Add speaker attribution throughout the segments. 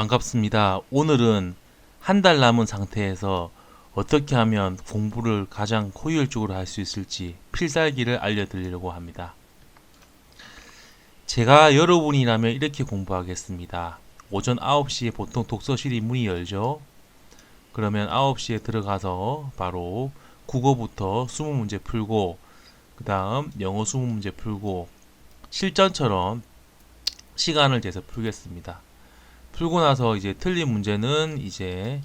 Speaker 1: 반갑습니다. 오늘은 한 달 남은 상태에서 어떻게 하면 공부를 가장 효율적으로 할 수 있을지 필살기를 알려드리려고 합니다. 제가 여러분이라면 이렇게 공부하겠습니다. 오전 9시에 보통 독서실이 문이 열죠. 그러면 9시에 들어가서 바로 국어부터 20문제 풀고 그 다음 영어 20문제 풀고 실전처럼 시간을 재서 풀겠습니다. 풀고 나서 이제 틀린 문제는 이제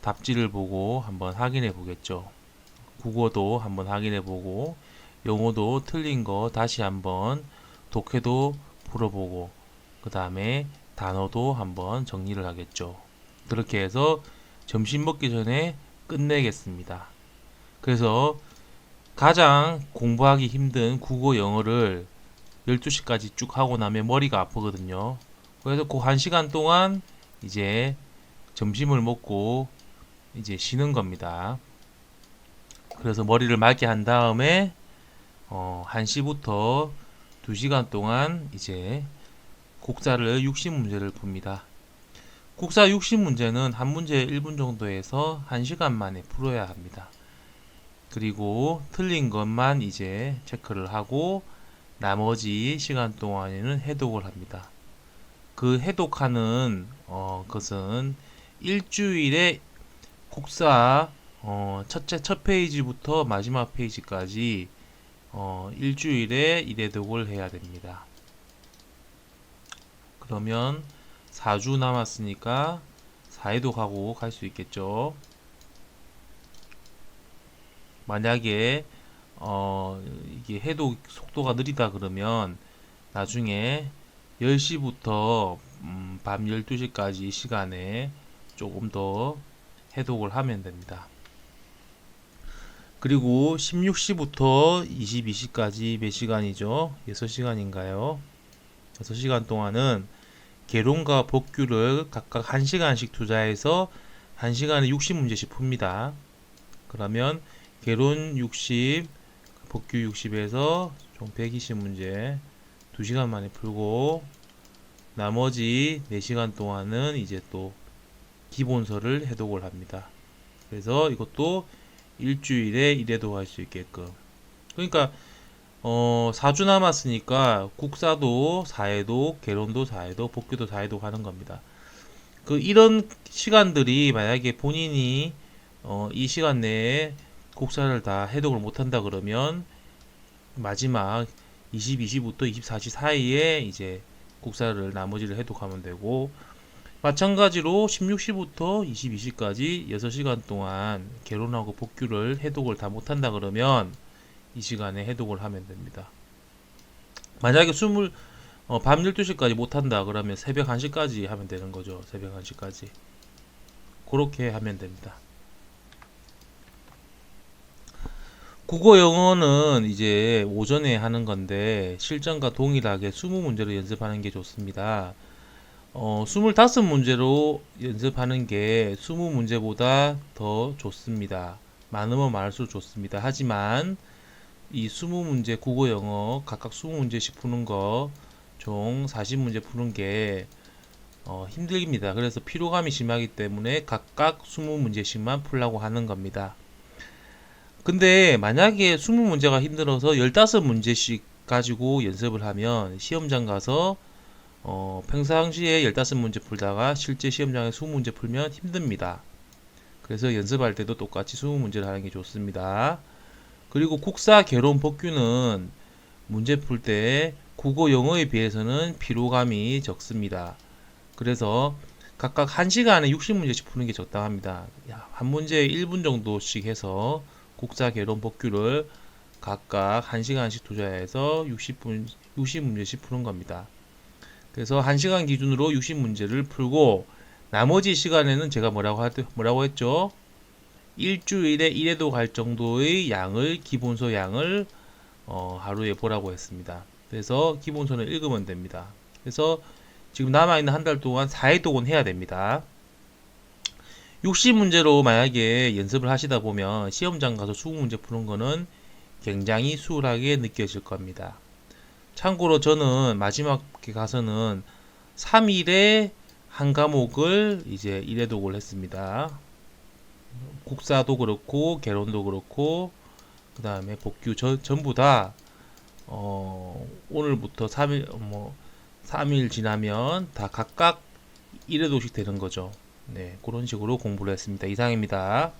Speaker 1: 답지를 보고 한번 확인해 보겠죠. 국어도 한번 확인해 보고 영어도 틀린 거 다시 한번 독해도 풀어보고 그 다음에 단어도 한번 정리를 하겠죠. 그렇게 해서 점심 먹기 전에 끝내겠습니다. 그래서 가장 공부하기 힘든 국어 영어를 12시까지 쭉 하고 나면 머리가 아프거든요. 그래서 그 한 시간 동안 이제 점심을 먹고 이제 쉬는 겁니다. 그래서 머리를 맑게 한 다음에 어, 1시부터 2시간 동안 이제 국사를 60문제를 풉니다. 국사 60문제는 한 문제 1분 정도에서 1시간 만에 풀어야 합니다. 그리고 틀린 것만 이제 체크를 하고 나머지 시간 동안에는 해독을 합니다. 그 해독하는 어, 것은 일주일에 국사 어, 첫째 첫 페이지부터 마지막 페이지까지 어, 일주일에 1회독을 해야 됩니다. 그러면 4주 남았으니까 4회독하고 갈 수 있겠죠. 만약에 어, 이게 해독 속도가 느리다 그러면 나중에 10시부터 음, 밤 12시까지 시간에 조금 더 해독을 하면 됩니다. 그리고 16시부터 22시까지 몇 시간이죠? 6시간인가요? 6시간 동안은 개론과 복규를 각각 1시간씩 투자해서 1시간에 60문제씩 풉니다. 그러면 개론 60, 복규 60에서 총 120문제 2시간 만에 풀고 나머지 4시간 동안은 이제 또 기본서를 해독을 합니다. 그래서 이것도 일주일에 1회독 할수 있게끔 그러니까 어 4주 남았으니까 국사도 4회독, 개론도 4회독, 복규도 4회독 하는 겁니다. 그 이런 시간들이 만약에 본인이 어, 이 시간 내에 국사를 다 해독을 못한다 그러면 마지막 22시부터 24시 사이에 이제 국사를 나머지를 해독하면 되고 마찬가지로 16시부터 22시까지 6시간 동안 개론하고 복규를 해독을 다 못한다 그러면 이 시간에 해독을 하면 됩니다. 만약에 20, 어, 밤 12시까지 못한다 그러면 새벽 1시까지 하면 되는 거죠. 새벽 1시까지. 그렇게 하면 됩니다. 국어 영어는 이제 오전에 하는 건데 실전과 동일하게 20문제로 연습하는 게 좋습니다. 어, 25문제로 연습하는 게 20문제보다 더 좋습니다. 많으면 많을수록 좋습니다. 하지만 이 20문제 국어 영어 각각 20문제씩 푸는 거 총 40문제 푸는 게 어, 힘듭니다. 그래서 피로감이 심하기 때문에 각각 20문제씩만 풀라고 하는 겁니다. 근데 만약에 20문제가 힘들어서 15문제씩 가지고 연습을 하면 시험장 가서 어, 평상시에 15문제 풀다가 실제 시험장에 20문제 풀면 힘듭니다. 그래서 연습할 때도 똑같이 20문제를 하는 게 좋습니다. 그리고 국사 개론 복규는 문제 풀 때 국어 영어에 비해서는 피로감이 적습니다. 그래서 각각 1시간에 60문제씩 푸는 게 적당합니다. 야, 한 문제에 1분 정도씩 해서 국사 개론 복규를 각각 1시간씩 투자해서 60분 60문제씩 푸는 겁니다. 그래서 1시간 기준으로 60문제를 풀고 나머지 시간에는 제가 뭐라고 할 때, 뭐라고 했죠? 일주일에 1회도 갈 정도의 양을 기본서 양을 어, 하루에 보라고 했습니다. 그래서 기본서는 읽으면 됩니다. 그래서 지금 남아있는 한 달 동안 4회독은 해야 됩니다. 60 문제로 만약에 연습을 하시다 보면 시험장 가서 20문제 푸는 거는 굉장히 수월하게 느껴질 겁니다. 참고로 저는 마지막에 가서는 3일에 한 과목을 이제 1회 독을 했습니다. 국사도 그렇고 개론도 그렇고 그 다음에 복규 저, 전부 다 어, 오늘부터 3일 뭐 3일 지나면 다 각각 1회독씩 되는 거죠. 네, 그런 식으로 공부를 했습니다. 이상입니다.